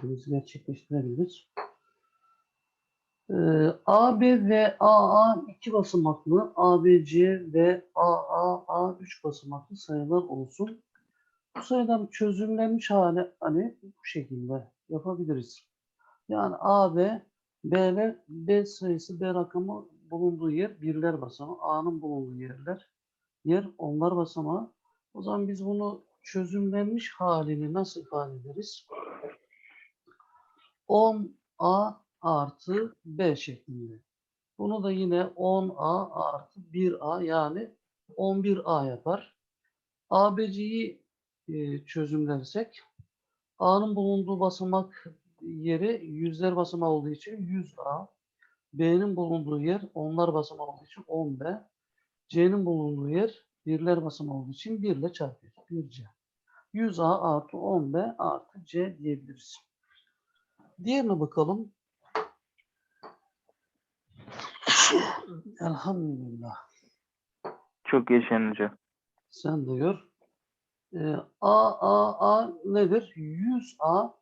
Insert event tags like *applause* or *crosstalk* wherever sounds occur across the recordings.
işlemimizi gerçekleştirebiliriz. Ee, AB ve AA iki basamaklı, ABC ve AAA üç basamaklı sayılar olsun. Bu sayıdan çözümlenmiş hali hani bu şekilde yapabiliriz. Yani AB, B ve B sayısı B rakamı bulunduğu yer birler basamağı, A'nın bulunduğu yerler yer onlar basamağı. O zaman biz bunu çözümlenmiş halini nasıl ifade ederiz? 10A artı B şeklinde. Bunu da yine 10A artı 1A yani 11A yapar. ABC'yi e, çözümlersek A'nın bulunduğu basamak yeri yüzler basamağı olduğu için 100A. B'nin bulunduğu yer onlar basamağı olduğu için 10B. C'nin bulunduğu yer birler basamağı olduğu için 1 ile çarpıyoruz. 1C. 100A artı 10B artı C diyebiliriz. Diğerine bakalım. Elhamdülillah. Çok yaşayın hocam. Sen de gör. Ee, A, A, A nedir? 100A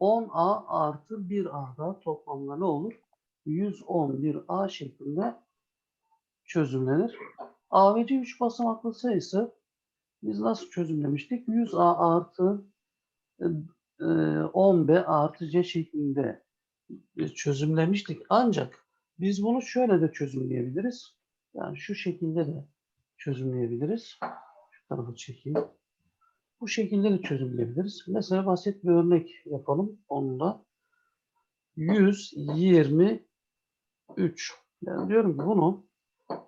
10A artı 1A'da toplamda ne olur? 111A şeklinde çözümlenir. A ve C 3 basamaklı sayısı biz nasıl çözümlemiştik? 100A artı e, 10B artı C şeklinde çözümlemiştik. Ancak biz bunu şöyle de çözümleyebiliriz. Yani şu şekilde de çözümleyebiliriz. Şu tarafı çekeyim. Bu şekilde de çözümleyebiliriz. Mesela basit bir örnek yapalım onunla. 123. Yani diyorum ki bunu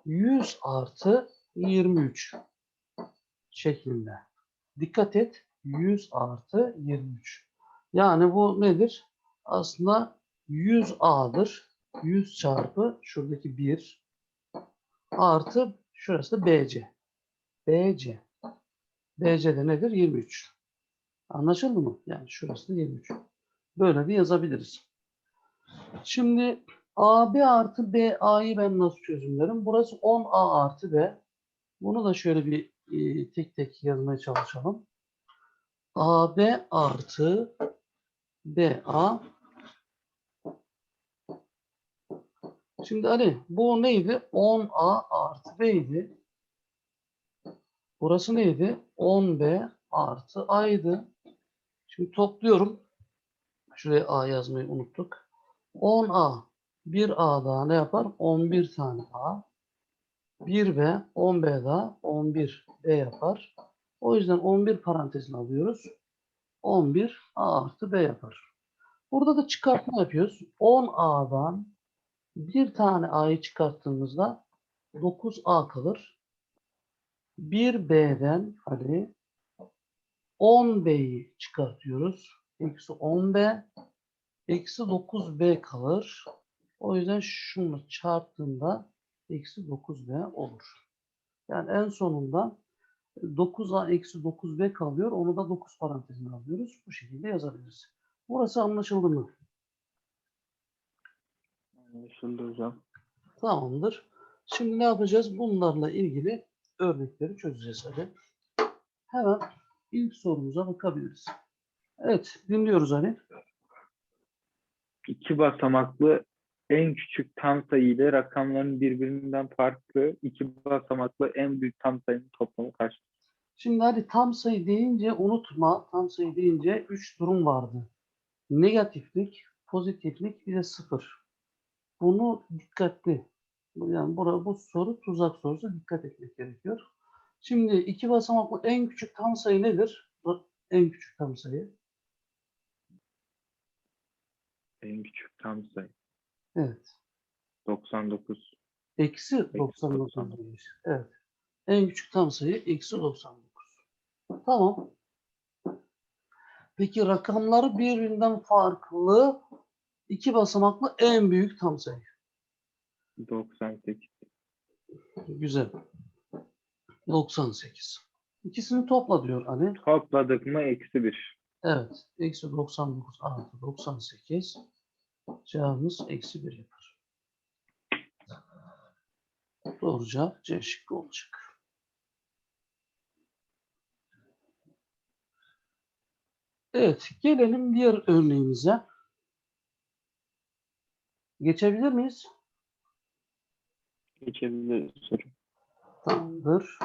100 artı 23 şeklinde. Dikkat et. 100 artı 23. Yani bu nedir? Aslında 100A'dır. 100 çarpı şuradaki 1 artı şurası da BC. BC. BC de nedir? 23. Anlaşıldı mı? Yani şurası da 23. Böyle de yazabiliriz. Şimdi AB artı BA'yı ben nasıl çözümlerim? Burası 10A artı B. Bunu da şöyle bir e, tek tek yazmaya çalışalım. AB artı BA Şimdi Ali bu neydi? 10A artı B idi. Burası neydi? 10B artı A'ydı. Şimdi topluyorum. Şuraya A yazmayı unuttuk. 10A. 1A daha ne yapar? 11 tane A. 1B, 10B daha 11B yapar. O yüzden 11 parantezini alıyoruz. 11 A artı B yapar. Burada da çıkartma yapıyoruz. 10A'dan bir tane A'yı çıkarttığımızda 9A kalır. 1B'den hadi 10B'yi çıkartıyoruz. Eksi 10B eksi 9B kalır. O yüzden şunu çarptığında eksi 9B olur. Yani en sonunda 9A eksi 9B kalıyor. Onu da 9 parantezine alıyoruz. Bu şekilde yazabiliriz. Burası anlaşıldı mı? Anlaşıldı hocam. Tamamdır. Şimdi ne yapacağız? Bunlarla ilgili örnekleri çözeceğiz hadi. Hemen ilk sorumuza bakabiliriz. Evet, dinliyoruz Ali. İki basamaklı en küçük tam sayı ile rakamların birbirinden farklı iki basamaklı en büyük tam sayının toplamı kaç? Şimdi hadi tam sayı deyince unutma, tam sayı deyince 3 durum vardı. Negatiflik, pozitiflik, bir de sıfır. Bunu dikkatli, yani bura, bu soru tuzak sorusu dikkat etmek gerekiyor. Şimdi iki basamaklı en küçük tam sayı nedir? En küçük tam sayı. En küçük tam sayı. Evet. 99. Eksi 99. Evet. En küçük tam sayı eksi 99. Tamam. Peki rakamları birbirinden farklı iki basamaklı en büyük tam sayı. 98. Güzel. 98. İkisini topla diyor Ali. Topladık mı eksi 1. Evet. Eksi 99 artı 98. Cevabımız eksi 1 yapar. Doğru cevap C şıkkı olacak. Evet, gelelim diğer örneğimize. Geçebilir miyiz? Geçebiliriz. Tamamdır.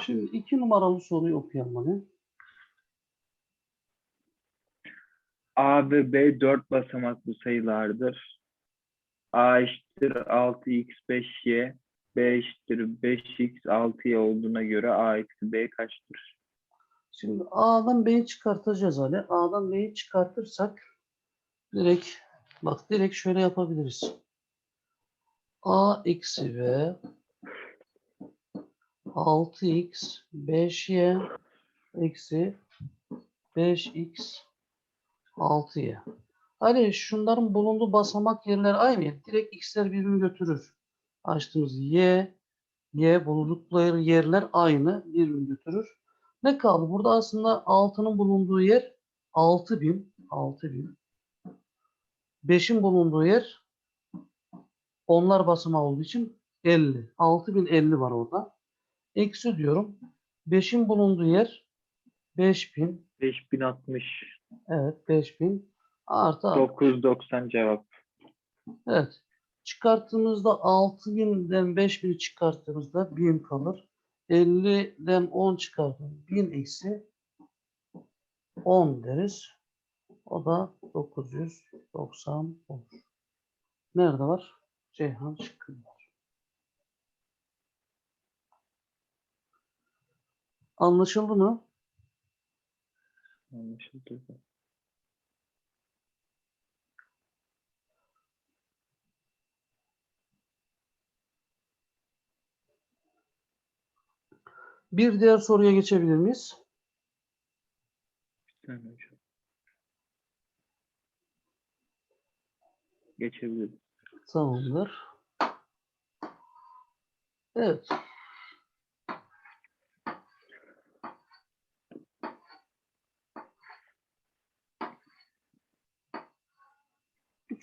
Şimdi iki numaralı soruyu okuyalım hadi. A ve B 4 basamaklı sayılardır. A eşittir 6x 5y, B eşittir 5x 6y olduğuna göre A eksi B kaçtır? Şimdi A'dan B'yi çıkartacağız Ali. A'dan B'yi çıkartırsak direkt bak direkt şöyle yapabiliriz. A eksi B 6x 5y eksi 5x 6y. Ali şunların bulunduğu basamak yerleri aynı. Direkt x'ler birbirini götürür. Açtığımız y, y bulundukları yerler aynı. Birbirini götürür. Ne kaldı? Burada aslında 6'nın bulunduğu yer 6000. 6000. 5'in bulunduğu yer onlar basamağı olduğu için 50. 6050 var orada. Eksi diyorum. 5'in bulunduğu yer 5000. 5060. Evet 5000. Artı altı. 990 cevap. Evet. Çıkarttığımızda 6000'den 5000'i çıkarttığımızda 1000 kalır. 50'den 10 çıkarttığımızda 1000 eksi 10 deriz. O da 990 olur. Nerede var? Ceyhan şıkkında var. Anlaşıldı mı? Anlaşıldı. Bir diğer soruya geçebilir miyiz? Bir saniye hocam. Geçebiliriz. Tamamdır. Evet.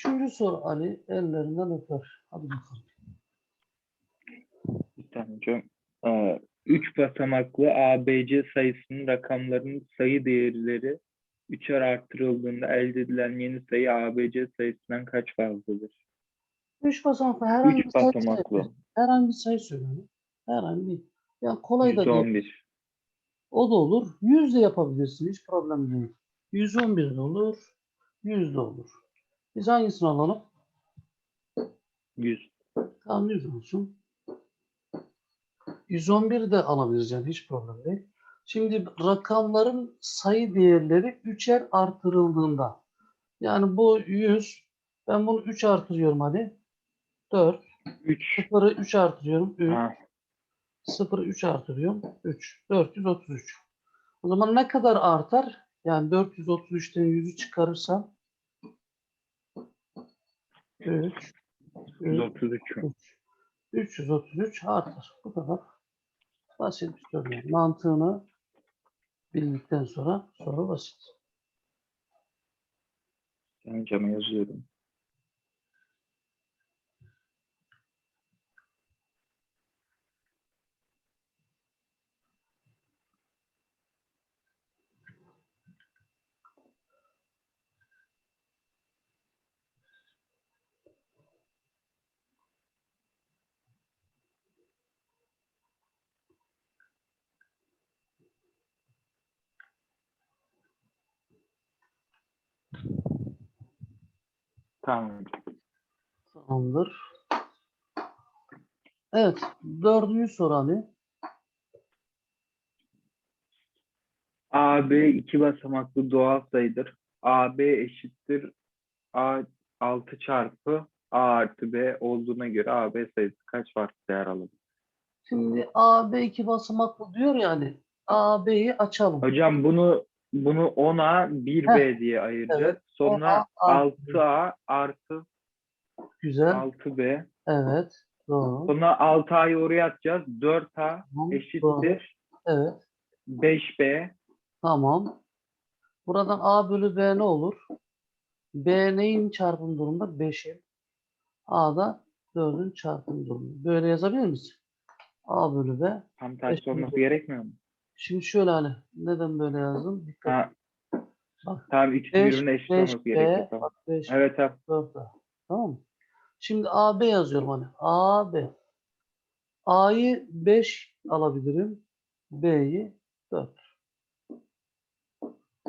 Üçüncü soru Ali ellerinden öper. Hadi bakalım. Bir tane hocam. Ee, Üç basamaklı ABC sayısının rakamlarının sayı değerleri üçer arttırıldığında elde edilen yeni sayı ABC sayısından kaç fazladır? Üç basamaklı herhangi bir Üç sayı basamaklı. söyle. Herhangi bir sayı söyle. Herhangi bir. Ya kolay da değil. 111. O da olur. 100 de yapabilirsin. Hiç problem değil. 111 de olur. 100 de olur. Biz hangisini alalım? 100. Tamam 100 olsun. 111 de alabiliriz yani hiç problem değil. Şimdi rakamların sayı değerleri üçer artırıldığında yani bu 100 ben bunu 3 artırıyorum hadi. 4. 3. 0'ı 3 artırıyorum. 3. Ha, 0'ı 3 artırıyorum. 3. 433. O zaman ne kadar artar? Yani 433'ten 100'ü çıkarırsam 3 3 133. 3. 333 artar. Bu kadar. Basit bir soru. yani. Mantığını bildikten sonra soru basit. Cama yazıyorum. Tamam. Tamamdır. Evet. Dördüncü soru Ali. AB iki basamaklı doğal sayıdır. AB eşittir A 6 çarpı A artı B olduğuna göre AB sayısı kaç farklı değer alır? Şimdi A, B iki basamaklı diyor yani. A, B'yi açalım. Hocam bunu bunu 10A 1B diye ayıracağız. evet. Sonra 10A artı 6A artı Güzel. 6B. Evet. Doğru. Sonra 6A'yı oraya atacağız. 4A Tamam, doğru. eşittir Evet. 5B. Tamam. Buradan A bölü B ne olur? B neyin çarpım durumunda? 5'in. A da 4'ün çarpım durumunda. Böyle yazabilir miyiz? A bölü B. Tam tersi olması gerekmiyor mu? Şimdi şöyle hani neden böyle yazdım? Dikkat. Ha, Bak Tamam ikisi 5, birbirine eşit 5 olması gerekiyor. Tamam. bak 5, Evet tamam. 4 A. Tamam mı? Şimdi AB yazıyorum hani. AB. A'yı 5 alabilirim. B'yi 4.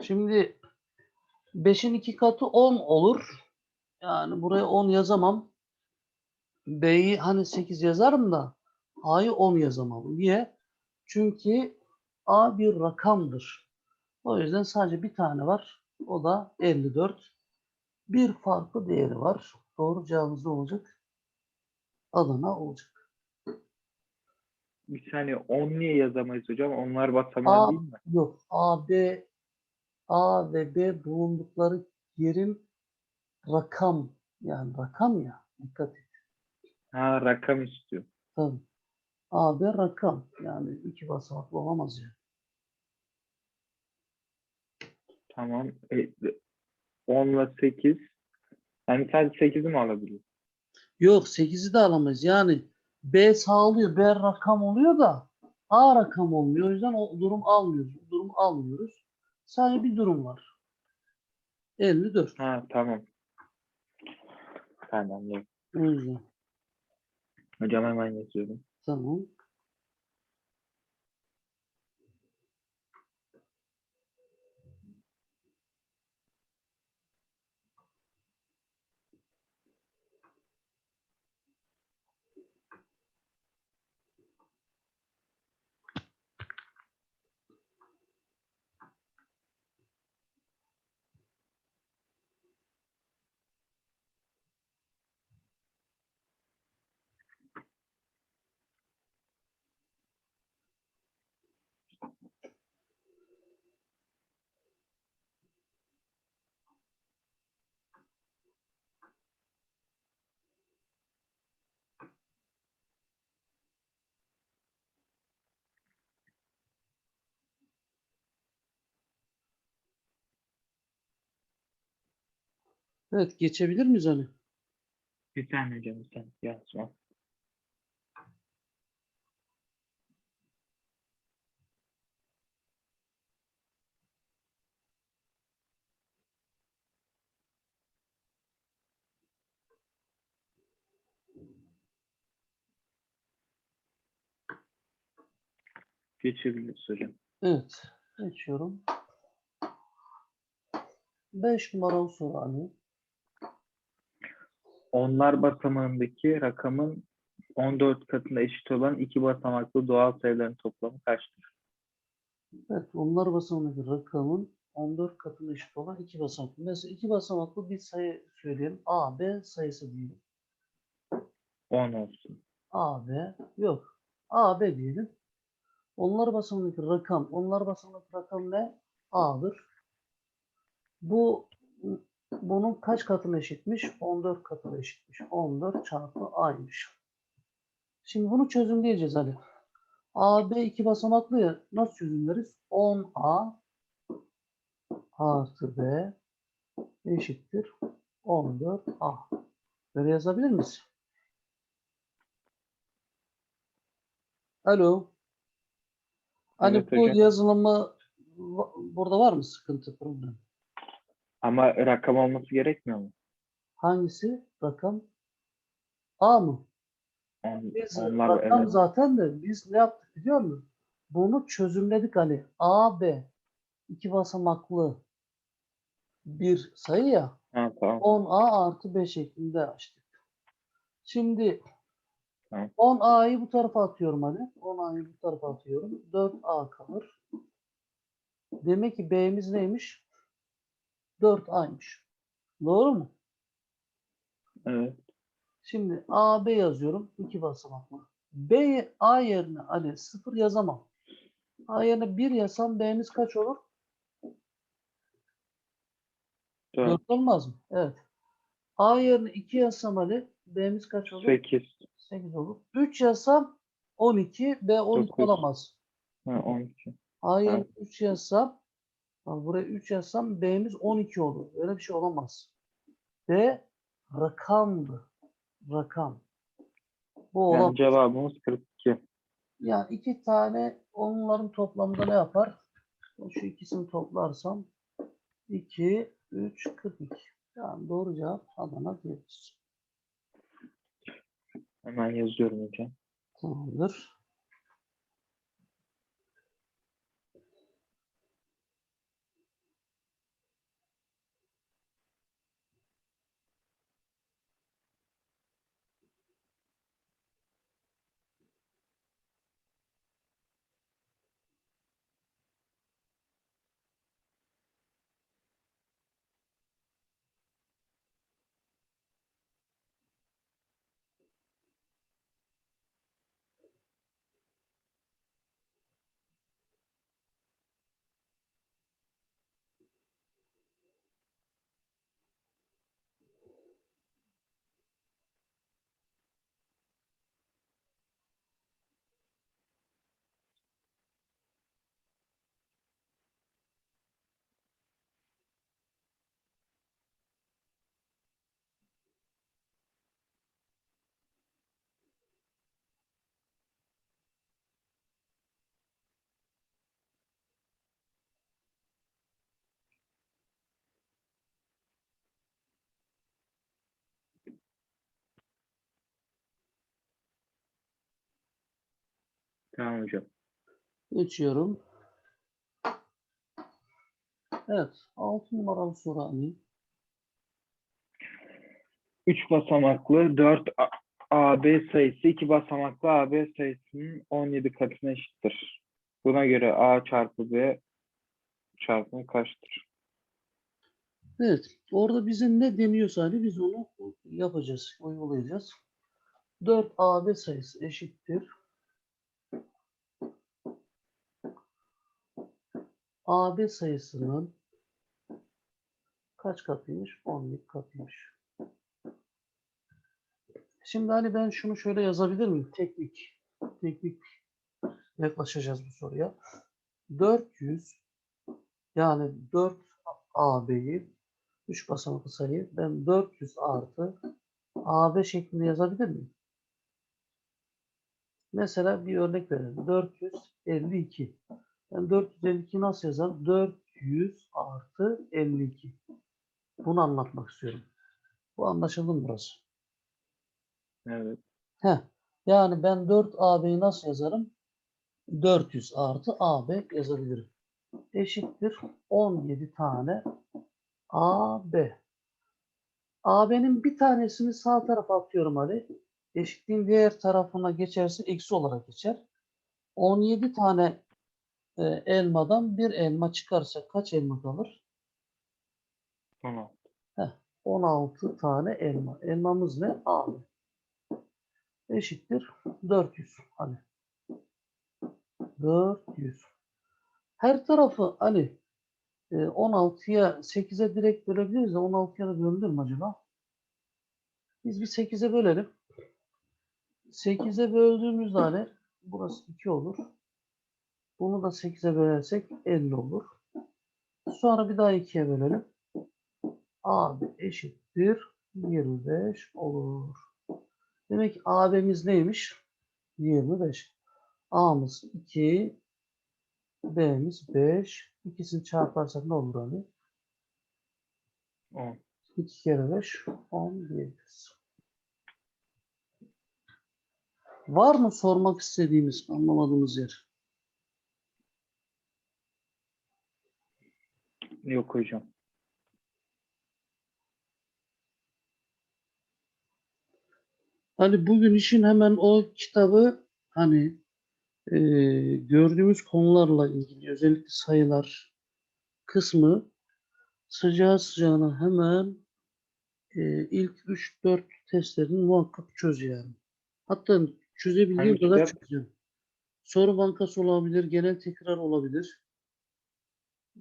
Şimdi 5'in 2 katı 10 olur. Yani buraya 10 yazamam. B'yi hani 8 yazarım da A'yı 10 yazamam. Niye? Çünkü A bir rakamdır. O yüzden sadece bir tane var. O da 54. Bir farklı değeri var. Doğru cevabımız olacak? Adana olacak. Bir saniye 10 niye yazamayız hocam? Onlar basamağı A değil mi? yok. A, B, A ve B bulundukları yerin rakam yani rakam ya. Dikkat et. Ha rakam istiyor. Tabii. A, rakam. Yani iki basamaklı olamaz yani. Tamam. E, 10 ile 8. Yani sadece 8'i mi alabiliyor? Yok 8'i de alamayız. Yani B sağlıyor. B rakam oluyor da A rakam olmuyor. O yüzden o durum almıyoruz. Durum almıyoruz. Sadece bir durum var. 54. Ha tamam. Tamam. O yüzden. Hocam hemen yazıyorum. Tamam. Evet geçebilir miyiz hani? Bir tane hocam tane yazma. Geçebiliriz hocam. Evet. Geçiyorum. 5 numaralı soru hani. Onlar basamağındaki rakamın 14 katına eşit olan iki basamaklı doğal sayıların toplamı kaçtır? Evet, onlar basamağındaki rakamın 14 katına eşit olan iki basamaklı. Mesela iki basamaklı bir sayı söyleyelim. A, B sayısı diyelim. 10 olsun. A, B yok. A, B diyelim. Onlar basamağındaki rakam, onlar basamağındaki rakam ne? A'dır. Bu bunun kaç katına eşitmiş? 14 katına eşitmiş. 14 çarpı A'ymış. Şimdi bunu çözümleyeceğiz Ali. A, B iki basamaklı ya. Nasıl çözümleriz? 10A artı B eşittir 14A. Böyle yazabilir miyiz? Alo. Hani Evet bu hocam. yazılımı burada var mı sıkıntı problem? Ama rakam olması gerekmiyor mu? Hangisi? Rakam? A mı? On, Biz onlar rakam evet. zaten de biz ne yaptık biliyor musun? Bunu çözümledik Ali. A, B. iki basamaklı bir sayı ya. Ha, tamam. 10A artı 5 şeklinde açtık. Şimdi Tamam. 10A'yı bu tarafa atıyorum hani. 10A'yı bu tarafa atıyorum. 4A kalır. Demek ki B'miz neymiş? 4A'ymış. Doğru mu? Evet. Şimdi A, B yazıyorum. iki basamaklı. B, A yerine hani 0 yazamam. A yerine 1 yazsam B'miz kaç olur? 4, 4 olmaz mı? Evet. A yerine 2 yazsam Ali B'miz kaç olur? 8, 8 olur. 3 yazsam 12, B 12 Dokuz. olamaz. ha, 12. A yerine Evet. 3 yazsam, bak buraya 3 yazsam B'miz 12 olur. Öyle bir şey olamaz. B rakamdı. Rakam. Bu olamaz. Yani cevabımız 42. Yani iki tane onların toplamında ne yapar? Şu ikisini toplarsam 2, 3, 42. Yani doğru cevap Adana diyoruz. Hemen yazıyorum hocam. Tamamdır. Tamam hocam. Geçiyorum. Evet. 6 numaralı soru alayım. 3 basamaklı 4 A- AB sayısı 2 basamaklı AB sayısının 17 katına eşittir. Buna göre A çarpı B çarpımı kaçtır? Evet. Orada bize ne deniyorsa hani biz onu yapacağız, uygulayacağız. 4 AB sayısı eşittir. AB sayısının kaç katıymış? 17 katıymış. Şimdi hani ben şunu şöyle yazabilir miyim? Teknik. Teknik yaklaşacağız bu soruya. 400 yani 4 AB'yi 3 basamaklı sayı ben 400 artı AB şeklinde yazabilir miyim? Mesela bir örnek verelim. 452. Ben 452 nasıl yazarım? 400 artı 52. Bunu anlatmak istiyorum. Bu anlaşıldı mı burası? Evet. Heh. Yani ben 4AB'yi nasıl yazarım? 400 artı AB yazabilirim. Eşittir 17 tane AB. AB'nin bir tanesini sağ tarafa atıyorum Ali. Eşitliğin diğer tarafına geçerse eksi olarak geçer. 17 tane e, elmadan bir elma çıkarsa kaç elma kalır? Tamam. 16 tane elma. Elmamız ne? AB. Eşittir 400. Hani 400. Her tarafı e, 16'ya 8'e direkt bölebiliriz de 16'ya da bölünür mü acaba? Biz bir 8'e bölelim. 8'e böldüğümüzde hani burası 2 olur. Bunu da 8'e bölersek 50 olur. Sonra bir daha 2'ye bölelim. AB eşittir 25 olur. Demek ki AB'miz neymiş? 25. A'mız 2, B'miz 5. İkisini çarparsak ne olur hani? 10. 2 kere 5, 10 diyebiliriz. Var mı sormak istediğimiz, anlamadığımız yer? Yok hocam. Hani bugün işin hemen o kitabı hani e, gördüğümüz konularla ilgili özellikle sayılar kısmı sıcağı sıcağına hemen e, ilk 3-4 testlerini muhakkak çöz yani. Hatta çözebildiğim Hangi kadar kitap? çözeceğim. Soru bankası olabilir, genel tekrar olabilir.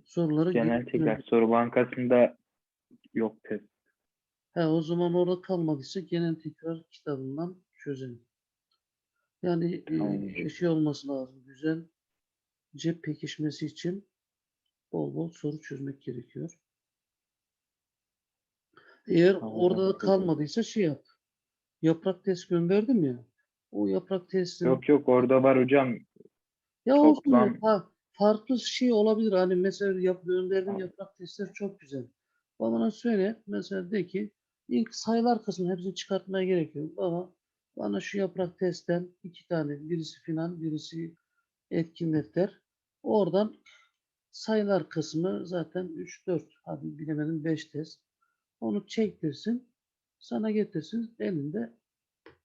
Soruları Genel tekrar soru bankasında yok test. He, o zaman orada kalmadıysa genel tekrar kitabından çözelim. Yani e, Tamam. şey olması lazım. Güzel cep pekişmesi için bol bol soru çözmek gerekiyor. Eğer Tamam, orada da kalmadıysa şey yap. Yaprak test gönderdim ya. O yaprak testini Yok yok orada var hocam. ya olsun toplam- fa- farklı şey olabilir. Hani mesela yap, gönderdiğin yaprak testleri çok güzel. Bana söyle. Mesela de ki ilk sayılar kısmını hepsini çıkartmaya gerek yok. Baba bana şu yaprak testten iki tane birisi final birisi etkin defter. Oradan sayılar kısmı zaten 3 4 hadi bilemedim 5 test. Onu çektirsin. Sana getirsin elinde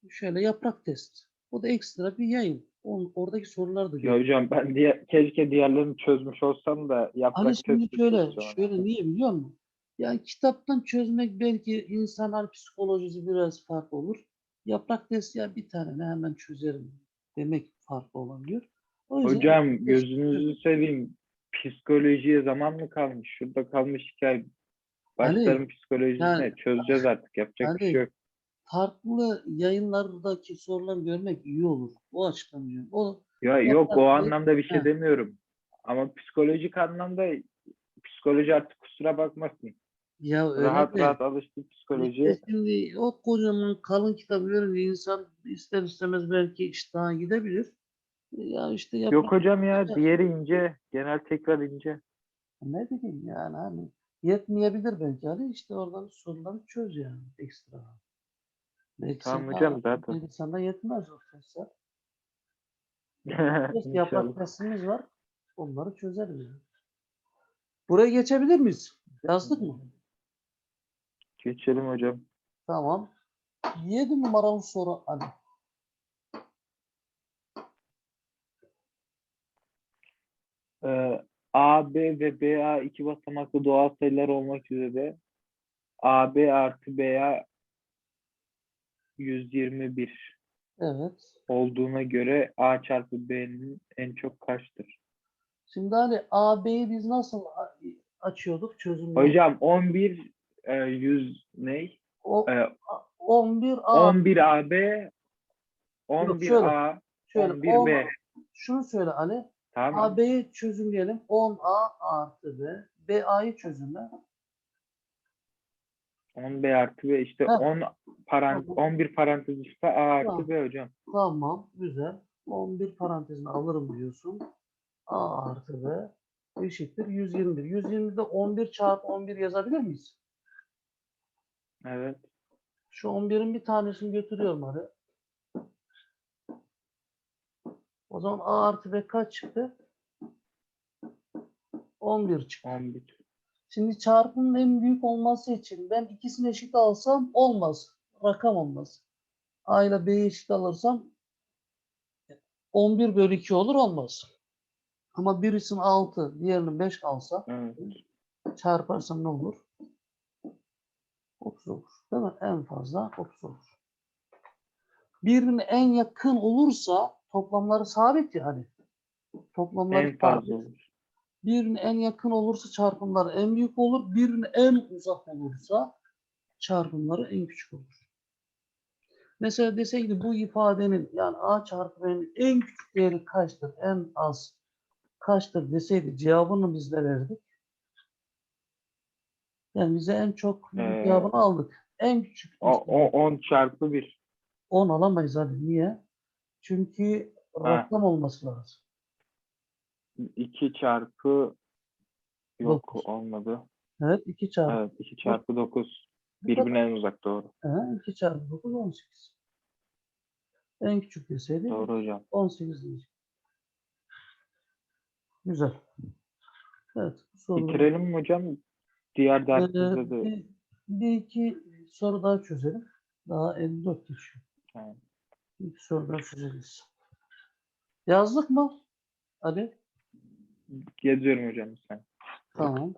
şöyle yaprak test. O da ekstra bir yayın. On, oradaki sorular da Ya hocam ben diye, keşke diğerlerini çözmüş olsam da yaprak Hani şimdi testi şöyle, şöyle niye biliyor musun? Yani kitaptan çözmek belki insanlar psikolojisi biraz farklı olur. Yaprak testi ya bir tane ne hemen çözerim demek farklı olabiliyor. O yüzden Hocam gözünüzü seveyim. Psikolojiye zaman mı kalmış? Şurada kalmış hikaye. Başlarım psikolojisine. yani- Çözeceğiz artık. Yapacak bir şey yok. Farklı yayınlardaki soruları görmek iyi olur. O açıdan diyorum. O Ya yok o anlamda bir şey Heh. demiyorum. Ama psikolojik anlamda psikoloji artık kusura bakmasın. ya öyle rahat de rahat alıştı işte psikolojiye. şimdi o kocaman kalın kitabı görünce insan ister istemez belki iştahına gidebilir. Ya işte Yok yaprak hocam ya diğeri ince. Genel tekrar ince. Ne bileyim yani hani yetmeyebilir belki hani işte oradan soruları çöz yani ekstra. Tamam hocam, zaten. sana yetmez o testler. *laughs* Test İnşallah. testimiz var. Onları çözeriz. yani. Buraya geçebilir miyiz? Yazdık mı? Geçelim hocam. Tamam. 7 numaralı soru Ali. Ee, A, B ve BA iki basamaklı doğal sayılar olmak üzere AB artı BA 121 Evet. olduğuna göre A çarpı B'nin en çok kaçtır? Şimdi hani AB'yi biz nasıl a- açıyorduk çözümü? Hocam 11 e, 100 ne? o, E, 11 A 11 AB 11 şöyle, A şöyle 11 on- B. şunu söyle Ali. Tamam? AB'yi çözümleyelim. 10A artı B. BA'yı çözümle. 10 B artı B işte Heh. 10 parantez Tamam. 11 parantez üstte A artı Tamam. B hocam. Tamam. Güzel. 11 parantezini alırım diyorsun. A artı B eşittir 121. 120'de 11 çarpı 11 yazabilir miyiz? Evet. Şu 11'in bir tanesini götürüyorum hadi. O zaman A artı B kaç çıktı? 11 çıktı. 11. Şimdi çarpımın en büyük olması için ben ikisini eşit alsam olmaz. Rakam olmaz. A ile B'yi eşit alırsam 11 bölü 2 olur olmaz. Ama birisinin 6, diğerinin 5 alsa Evet. çarparsam ne olur? 30 olur. Değil mi? En fazla 30 olur. Birbirine en yakın olursa toplamları sabit ya hani. Toplamları En fazla olur. Birbirine en yakın olursa çarpımları en büyük olur. Birbirine en uzak olursa çarpımları en küçük olur. Mesela deseydi bu ifadenin yani A çarpı B'nin en küçük değeri kaçtır? En az kaçtır deseydi cevabını biz de verdik. Yani bize en çok Ee, cevabını aldık. En küçük O, o 10 çarpı 1. 10 alamayız hadi. Niye? Çünkü rakam olması lazım. 2 çarpı yok Dokuz. olmadı. Evet 2 çarpı. Evet 2 çarpı 9. Bu kadar. Birbirine en uzak doğru. Ha, 2 çarpı 9 18. En küçük deseydi Doğru hocam. 18 diyecek. Güzel. Evet. Bu soruları- Bitirelim mi hocam? Diğer Ee, dersimizde de bir, bir iki soru daha çözelim. Daha 54 geçiyor. Tamam. Bir iki soru daha çözeriz. Yazdık mı? Ali? Geziyorum hocam sen. Tamam.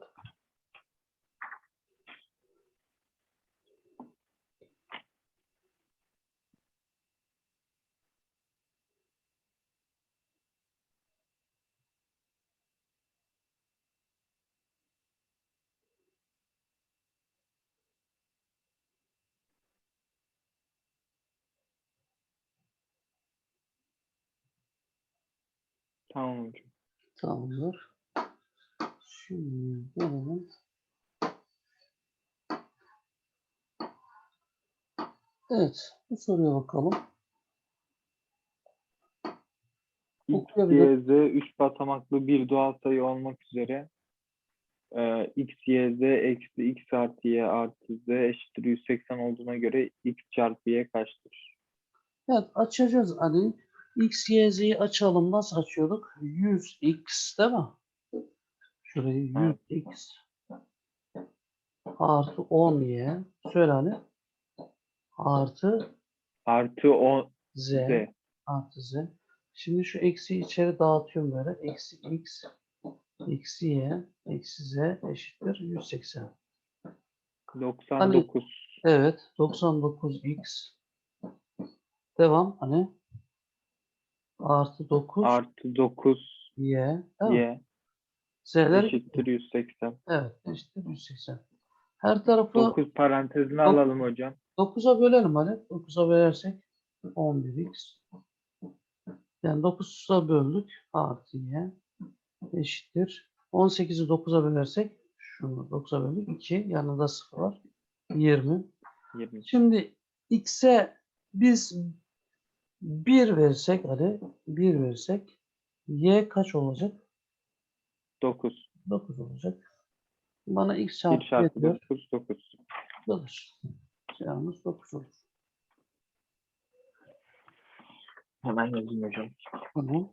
Tamam hocam. Tamamdır. Şimdi gelelim. Evet. Bu soruya bakalım. X. Y, Z 3 basamaklı bir doğal sayı olmak üzere e, X, Y, Z eksi X artı Y artı Z eşittir 180 olduğuna göre X çarpı Y kaçtır? Evet açacağız hani x, y, z'yi açalım. Nasıl açıyorduk? 100x değil mi? Şurayı Evet. 100x artı 10y. Söyle hani. Artı Artı 10 z. Z. Artı z. Şimdi şu eksiyi içeri dağıtıyorum böyle. Eksi x, eksi y, eksi z eşittir 180. 99 Evet. 99x. Devam hani. Artı 9 artı 9 y. Y Z'ler eşittir 180. Evet, eşittir 180. Her tarafı 9 parantezine alalım hocam. 9'a bölelim hadi. 9'a bölersek 11x. Yani 9'a böldük. Artı y eşittir. 18'i 9'a bölersek şunu 9'a böldük. 2 yanında 0 var. 20. 20. Şimdi x'e biz 1 versek hadi 1 versek y kaç olacak? 9. 9 olacak. Bana x 1 çarpı y çarpı diyor. 9 9. Kalır. Cevabımız 9 olur. Hemen yazayım hocam. Tamam.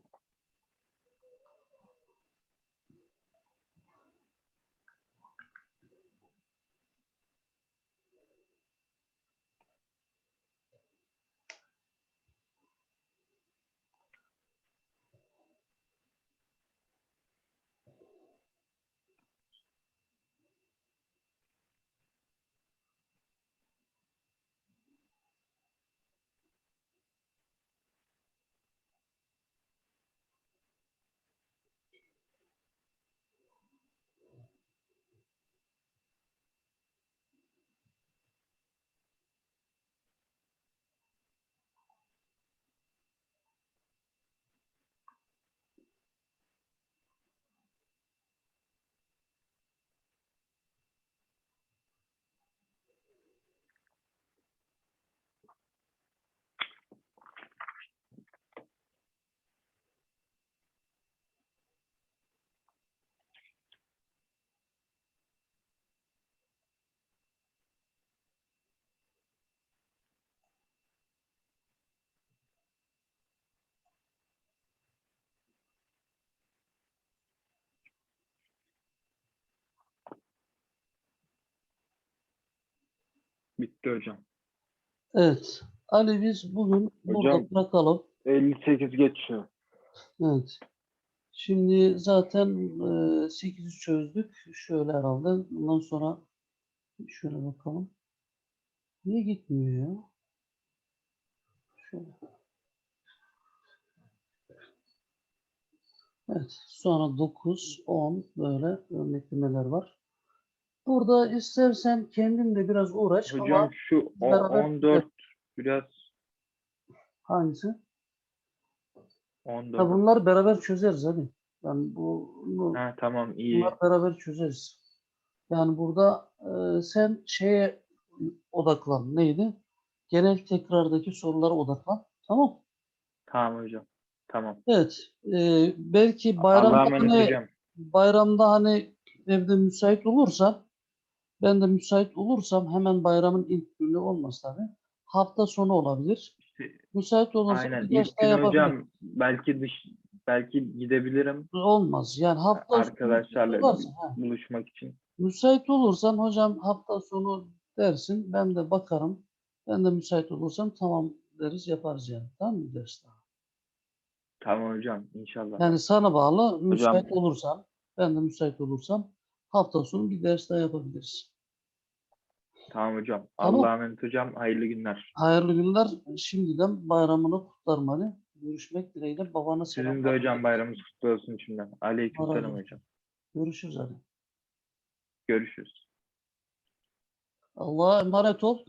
Bitti hocam. Evet. Ali biz bugün burada Hocam. bırakalım. 58 geçiyor. Evet. Şimdi zaten e, 8'i çözdük. Şöyle herhalde. Bundan sonra şöyle bakalım. Niye gitmiyor ya? Şöyle. Evet. Sonra 9, 10 böyle örneklemeler var. Burada istersen kendin de biraz uğraş ama Hocam şu o- beraber- 14 biraz hangisi? 14. Ya bunları beraber çözeriz hadi. Yani bu, bunu, Ha tamam iyi. bunları beraber çözeriz. Yani burada e, sen şeye odaklan. Neydi? Genel tekrardaki sorulara odaklan. Tamam. Tamam hocam. Tamam. Evet. e, belki bayramda hani, hocam. bayramda hani evde müsait olursan ben de müsait olursam hemen bayramın ilk günü olmaz tabii. Hafta sonu olabilir. İşte, Müsait olursa aynen. bir ders İlk daha gün yapabilirim. hocam belki dış belki gidebilirim Olmaz. Yani hafta sonu arkadaşlarla ha. buluşmak için. Müsait olursan hocam hafta sonu dersin. Ben de bakarım. Ben de müsait olursam tamam deriz yaparız yani. Tamam mı ders daha? Tamam hocam inşallah. Yani sana bağlı müsait olursan ben de müsait olursam hafta sonu bir ders daha yapabiliriz. Tamam hocam. Tamam. Allah'a emanet hocam. Hayırlı günler. Hayırlı günler. Şimdiden bayramını kutlarım Ali. Görüşmek dileğiyle. Babana Sizin selamlar. de hocam bayramınız kutlu olsun içimden. Aleykümselam Merhaba. hocam. Görüşürüz Ali. Görüşürüz. Allah'a emanet ol.